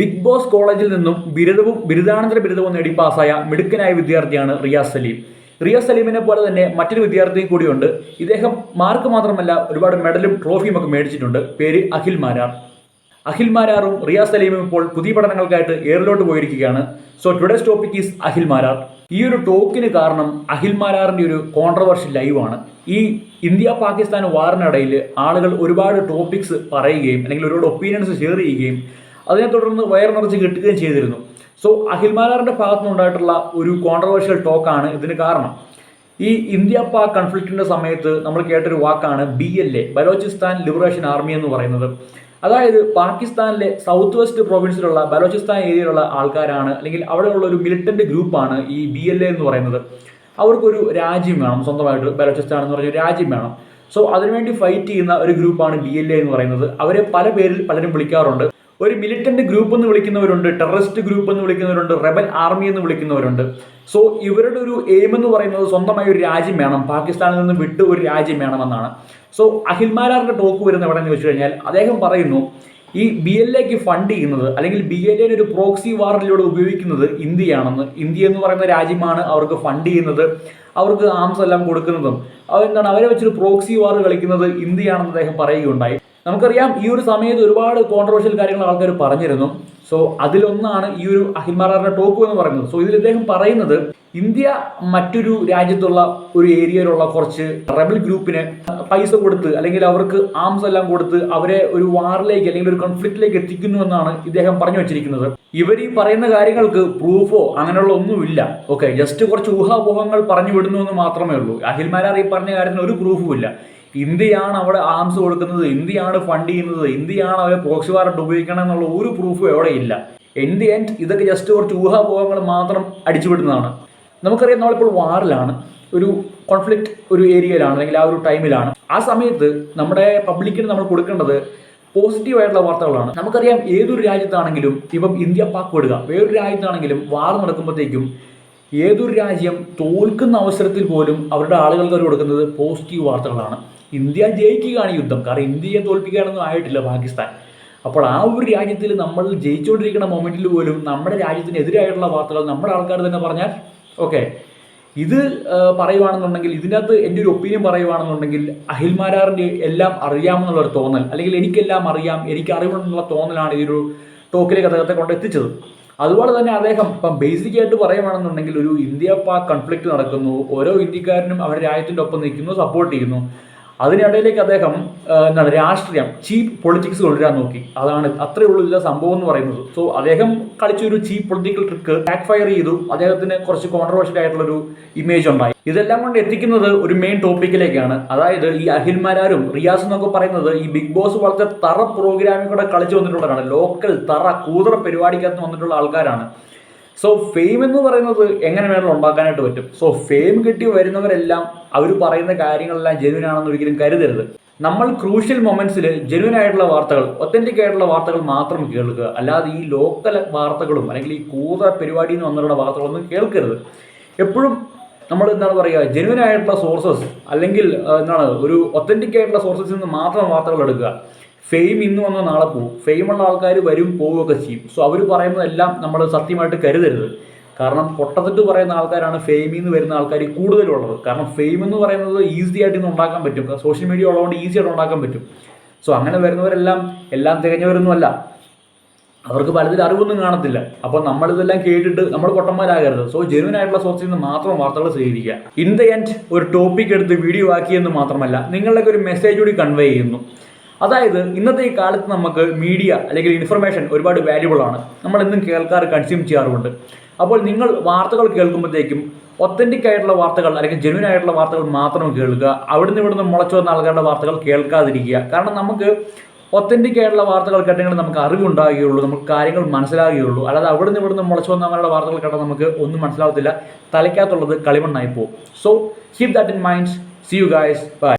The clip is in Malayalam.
ബിഗ് ബോസ് കോളേജിൽ നിന്നും ബിരുദവും ബിരുദാനന്തര ബിരുദവും നേടി പാസ്സായ മിടുക്കനായ വിദ്യാർത്ഥിയാണ് റിയാസ് സലീം. റിയാസ് സലീമിനെ പോലെ തന്നെ മറ്റൊരു വിദ്യാർത്ഥിയും കൂടിയുണ്ട്. ഇദ്ദേഹം മാർക്ക് മാത്രമല്ല ഒരുപാട് മെഡലും ട്രോഫിയും ഒക്കെ മേടിച്ചിട്ടുണ്ട്. പേര് അഖിൽ മാരാർ. അഖിൽ മാരാറും റിയാസ് സലീമും ഇപ്പോൾ പുതിയ പഠനങ്ങൾക്കായിട്ട് എയറിലോട്ട് പോയിരിക്കുകയാണ്. So today's topic is Akhil Marar. ഈ ഒരു ടോക്കിന് കാരണം അഖിൽ മാരാറിന്റെ ഒരു കോൺട്രവേഴ്ഷ്യൽ ലൈവാണ് ഈ ഇന്ത്യ പാകിസ്ഥാൻ വാറിനിടയിൽ ആളുകൾ ഒരുപാട് ടോപ്പിക്സ് പറയുകയും അല്ലെങ്കിൽ ഒരുപാട് ഒപ്പീനിയൻസ് ഷെയർ ചെയ്യുകയും അതിനെ തുടർന്ന് വയർ നിറച്ച് കിട്ടുകയും ചെയ്തിരുന്നു. സോ അഖിൽ മാരാറിന്റെ ഭാഗത്തു ഒരു കോൺട്രവേഴ്ഷ്യൽ ടോക്കാണ് ഇതിന് കാരണം. ഈ ഇന്ത്യ പാക് കൺഫ്ലിക്റ്റിന്റെ സമയത്ത് നമ്മൾ കേട്ടൊരു വാക്കാണ് B L A Balochistan liberation army എന്ന് പറയുന്നത്. അതായത് പാകിസ്ഥാനിലെ സൗത്ത് വെസ്റ്റ് പ്രൊവിൻസിലുള്ള ബലോചിസ്ഥാൻ ഏരിയയിലുള്ള ആൾക്കാരാണ് അല്ലെങ്കിൽ അവിടെയുള്ള ഒരു മിലിറ്റന്റ് ഗ്രൂപ്പാണ് ഈ ബി എൽ എ എന്ന് പറയുന്നത്. അവർക്കൊരു രാജ്യം വേണം സ്വന്തമായിട്ട് ബലോചിസ്ഥാൻ എന്ന് പറഞ്ഞ രാജ്യം വേണം. സോ അതിനുവേണ്ടി ഫൈറ്റ് ചെയ്യുന്ന ഒരു ഗ്രൂപ്പാണ് ബി എൽ എ എന്ന് പറയുന്നത്. അവരെ പല പേരിൽ പലരും വിളിക്കാറുണ്ട്. ഒരു മിലിറ്റന്റ് ഗ്രൂപ്പ് എന്ന് വിളിക്കുന്നവരുണ്ട് ടെററിസ്റ്റ് ഗ്രൂപ്പ് എന്ന് വിളിക്കുന്നവരുണ്ട് റെബൽ ആർമി എന്ന് വിളിക്കുന്നവരുണ്ട്. സോ ഇവരുടെ ഒരു എയിം എന്ന് പറയുന്നത് സ്വന്തമായി ഒരു രാജ്യം വേണം. പാകിസ്ഥാനിൽ നിന്ന് വിട്ട് ഒരു രാജ്യം വേണമെന്നാണ്. സോ അഖിൽമാരാറിന്റെ ടോക്ക് വരുന്ന എവിടെ എന്ന് കഴിഞ്ഞാൽ അദ്ദേഹം പറയുന്നു ഈ ബി എൽ എക്ക് ഫണ്ട് ചെയ്യുന്നത് അല്ലെങ്കിൽ ബി എൽ എ ഒരു പ്രോക്സി വാറിലൂടെ ഉപയോഗിക്കുന്നത് ഇന്ത്യയാണെന്ന്. ഇന്ത്യ എന്ന് പറയുന്ന രാജ്യമാണ് അവർക്ക് ഫണ്ട് ചെയ്യുന്നത് അവർക്ക് ആംസ് എല്ലാം കൊടുക്കുന്നതും. അതെന്താണ് അവരെ വെച്ചൊരു പ്രോക്സി വാർ കളിക്കുന്നത് ഇന്ത്യയാണെന്ന് അദ്ദേഹം പറയുകയുണ്ടായി. നമുക്കറിയാം ഈ ഒരു സമയത്ത് ഒരുപാട് കോൺട്രവേഴ്ഷ്യൽ കാര്യങ്ങൾ ആൾക്കാർ പറഞ്ഞിരുന്നു. സോ അതിലൊന്നാണ് ഈ ഒരു അഹിൽമാറാറിന്റെ ടോക്ക് എന്ന് പറയുന്നത്. സോ ഇതിൽ അദ്ദേഹം പറയുന്നത് ഇന്ത്യ മറ്റൊരു രാജ്യത്തുള്ള ഒരു ഏരിയയിലുള്ള കുറച്ച് റെബൽ ഗ്രൂപ്പിന് പൈസ കൊടുത്ത് അല്ലെങ്കിൽ അവർക്ക് ആംസ് എല്ലാം കൊടുത്ത് അവരെ ഒരു വാറിലേക്ക് അല്ലെങ്കിൽ ഒരു കോൺഫ്ലിക്റ്റിലേക്ക് എത്തിക്കുന്നു എന്നാണ് ഇദ്ദേഹം പറഞ്ഞു വെച്ചിരിക്കുന്നത്. ഇവർ ഈ പറയുന്ന കാര്യങ്ങൾക്ക് പ്രൂഫോ അങ്ങനെയുള്ള ഒന്നുമില്ല. ഓക്കെ ജസ്റ്റ് കുറച്ച് ഊഹാപോഹങ്ങൾ പറഞ്ഞു വിടുന്നു എന്ന് മാത്രമേ ഉള്ളൂ. അഹിൽമാരാർ ഈ പറഞ്ഞ കാര്യത്തിന് ഒരു പ്രൂഫും ഇല്ല. ഇന്ത്യയാണ് അവിടെ ആംസ് കൊടുക്കുന്നത് ഇന്ത്യയാണ് ഫണ്ട് ചെയ്യുന്നത് ഇന്ത്യയാണ് അവരെ പോക്സി വാറണ്ട് ഉപയോഗിക്കണം എന്നുള്ള ഒരു പ്രൂഫും എവിടെ ഇല്ല. എൻ ദി എൻഡ് ഇതൊക്കെ ജസ്റ്റ് കുറച്ച് ഊഹാപോഹങ്ങൾ മാത്രം അടിച്ചുവിടുന്നതാണ് നമുക്കറിയാം നമ്മളിപ്പോൾ വാറിലാണ് ഒരു കോൺഫ്ലിക്റ്റ് ഒരു ഏരിയയിലാണ് അല്ലെങ്കിൽ ആ ഒരു ടൈമിലാണ് ആ സമയത്ത് നമ്മുടെ പബ്ലിക്കിന് നമ്മൾ കൊടുക്കേണ്ടത് പോസിറ്റീവ് ആയിട്ടുള്ള വാർത്തകളാണ്. നമുക്കറിയാം ഏതൊരു രാജ്യത്താണെങ്കിലും ഇപ്പം ഇന്ത്യ പാക്ക് വിടുക വേറൊരു രാജ്യത്താണെങ്കിലും വാർ നടക്കുമ്പോഴത്തേക്കും ഏതൊരു രാജ്യം തോൽക്കുന്ന അവസരത്തിൽ പോലും അവരുടെ ആളുകൾക്ക് അവർ കൊടുക്കുന്നത് പോസിറ്റീവ് വാർത്തകളാണ്. ഇന്ത്യ ജയിക്കുകയാണ് യുദ്ധം. കാരണം ഇന്ത്യയെ തോൽപ്പിക്കാനൊന്നും ആയിട്ടില്ല പാകിസ്ഥാൻ. അപ്പോൾ ആ ഒരു രാജ്യത്തിൽ നമ്മൾ ജയിച്ചുകൊണ്ടിരിക്കുന്ന മൊമെന്റിൽ പോലും നമ്മുടെ രാജ്യത്തിനെതിരായിട്ടുള്ള വാർത്തകൾ നമ്മുടെ ആൾക്കാർ തന്നെ പറഞ്ഞാൽ ഓക്കെ ഇത് പറയുവാണെന്നുണ്ടെങ്കിൽ ഇതിനകത്ത് എന്റെ ഒരു ഒപ്പീനിയൻ പറയുവാണെന്നുണ്ടെങ്കിൽ അഹിൽമാരാറിന്റെ എല്ലാം അറിയാമെന്നുള്ളൊരു തോന്നൽ അല്ലെങ്കിൽ എനിക്കെല്ലാം അറിയാം എനിക്ക് അറിവുണ്ടെന്നുള്ള തോന്നലാണ് ഈ ഒരു ടോക്കിലേക്ക് അദ്ദേഹത്തെ കൊണ്ട് എത്തിച്ചത്. അതുപോലെ തന്നെ അദ്ദേഹം ഇപ്പം ബേസിക് ആയിട്ട് പറയുവാണെന്നുണ്ടെങ്കിൽ ഒരു ഇന്ത്യ പാക് കൺഫ്ലിക്റ്റ് നടക്കുന്നു ഓരോ ഇന്ത്യക്കാരനും അവരുടെ രാജ്യത്തിന്റെ ഒപ്പം നിൽക്കുന്നു സപ്പോർട്ട് ചെയ്യുന്നു. അതിനിടയിലേക്ക് അദ്ദേഹം എന്താണ് രാഷ്ട്രീയം ചീപ്പ് പൊളിറ്റിക്സ് കൊണ്ടുവരാൻ നോക്കി. അതാണ് അത്രേ ഉള്ളൂ സംഭവം എന്ന് പറയുന്നത്. സോ അദ്ദേഹം കളിച്ചൊരു cheap political trick backfire ചെയ്തു. അദ്ദേഹത്തിന് കുറച്ച് കോൺട്രവേഴ്ഷ്യൽ ആയിട്ടുള്ള ഒരു ഇമേജ് ഉണ്ടായി. ഇതെല്ലാം കൊണ്ട് എത്തിക്കുന്നത് ഒരു മെയിൻ ടോപ്പിക്കിലേക്കാണ് അതായത് ഈ അഹിൽമാരാരും റിയാസ് എന്നൊക്കെ പറയുന്നത് ഈ ബിഗ് ബോസ് പോലത്തെ തറ പ്രോഗ്രാമിൽ കൂടെ കളിച്ചു വന്നിട്ടുള്ളവരാണ്. ലോക്കൽ തറ കൂതറ പരിപാടിക്കകത്ത് വന്നിട്ടുള്ള ആൾക്കാരാണ്. സോ ഫെയിം എന്ന് പറയുന്നത് എങ്ങനെ വേണമെങ്കിലും ഉണ്ടാക്കാനായിട്ട് പറ്റും. സോ ഫെയിം കിട്ടി വരുന്നവരെല്ലാം അവർ പറയുന്ന കാര്യങ്ങളെല്ലാം ജെനുവിൻ ആണെന്ന് ഒരിക്കലും കരുതരുത്. നമ്മൾ ക്രൂഷ്യൽ മൊമെന്റ്സിൽ ജെനുവിൻ ആയിട്ടുള്ള വാർത്തകൾ ഒത്തന്റിക് ആയിട്ടുള്ള വാർത്തകൾ മാത്രം കേൾക്കുക. അല്ലാതെ ഈ ലോക്കൽ വാർത്തകളും അല്ലെങ്കിൽ ഈ കൂത പരിപാടിയിൽ നിന്ന് വന്നിട്ടുള്ള വാർത്തകളൊന്നും കേൾക്കരുത്. എപ്പോഴും നമ്മൾ എന്താണ് പറയുക ജെനുവിൻ ആയിട്ടുള്ള സോഴ്സസ് അല്ലെങ്കിൽ എന്താണ് ഒരു ഒത്തന്റിക് ആയിട്ടുള്ള സോഴ്സസിൽ നിന്ന് മാത്രം വാർത്തകൾ എടുക്കുക. ഫെയിം ഇന്ന് വന്നോ നാളെ പോകും ഫെയിമുള്ള ആൾക്കാർ വരും പോവുകയൊക്കെ ചെയ്യും. സോ അവർ പറയുന്നതെല്ലാം നമ്മൾ സത്യമായിട്ട് കരുതരുത്. കാരണം പൊട്ടത്തിട്ട് പറയുന്ന ആൾക്കാരാണ് ഫെയിമിൽ നിന്ന് വരുന്ന ആൾക്കാർ കൂടുതലുള്ളത്. കാരണം ഫെയിം എന്ന് പറയുന്നത് ഈസി ആയിട്ട് ഇന്ന് ഉണ്ടാക്കാൻ പറ്റും. സോഷ്യൽ മീഡിയ ഉള്ളതുകൊണ്ട് ഈസി ആയിട്ട് ഉണ്ടാക്കാൻ പറ്റും. സോ അങ്ങനെ വരുന്നവരെല്ലാം എല്ലാം തികഞ്ഞവരൊന്നുമല്ല അവർക്ക് പലതിൽ അറിവൊന്നും കാണത്തില്ല. അപ്പോൾ നമ്മളിതെല്ലാം കേട്ടിട്ട് നമ്മൾ പൊട്ടന്മാരാകരുത്. സോ ജെനുവൻ ആയിട്ടുള്ള സോഴ്സിൽ നിന്ന് മാത്രം വാർത്തകൾ സ്വീകരിക്കുക ഇൻ ദ എൻഡ് ഒരു ടോപ്പിക് എടുത്ത് വീഡിയോ ആക്കിയെന്ന് മാത്രമല്ല നിങ്ങളുടെയൊക്കെ ഒരു മെസ്സേജ് കൂടി കൺവേ ചെയ്യുന്നു. അതായത് ഇന്നത്തെ ഈ കാലത്ത് നമുക്ക് മീഡിയ അല്ലെങ്കിൽ ഇൻഫർമേഷൻ ഒരുപാട് വാല്യുബിൾ ആണ്. നമ്മൾ എന്നും കേൾക്കാറ് കൺസ്യൂം ചെയ്യാറുമുണ്ട്. അപ്പോൾ നിങ്ങൾ വാർത്തകൾ കേൾക്കുമ്പോഴത്തേക്കും ഒത്തന്റിക് ആയിട്ടുള്ള വാർത്തകൾ അല്ലെങ്കിൽ ജെനുവൻ ആയിട്ടുള്ള വാർത്തകൾ മാത്രം കേൾക്കുക. അവിടുന്ന് ഇവിടുന്ന് മുളച്ചു വന്ന ആൾക്കാരുടെ വാർത്തകൾ കേൾക്കാതിരിക്കുക. കാരണം നമുക്ക് ഒത്തന്റിക് ആയിട്ടുള്ള വാർത്തകൾ കേട്ടെങ്കിൽ നമുക്ക് അറിവുണ്ടാകുകയുള്ളൂ നമുക്ക് കാര്യങ്ങൾ മനസ്സിലാകുകയുള്ളൂ. അല്ലാതെ അവിടുന്ന് ഇവിടുന്ന് മുളച്ചു വന്നവരുടെ വാർത്തകൾ കേട്ടാൽ നമുക്ക് ഒന്നും മനസ്സിലാവത്തില്ല. തലയ്ക്കകത്തുള്ളത് കളിമണ്ണായി പോകും. So keep that in mind see you guys bye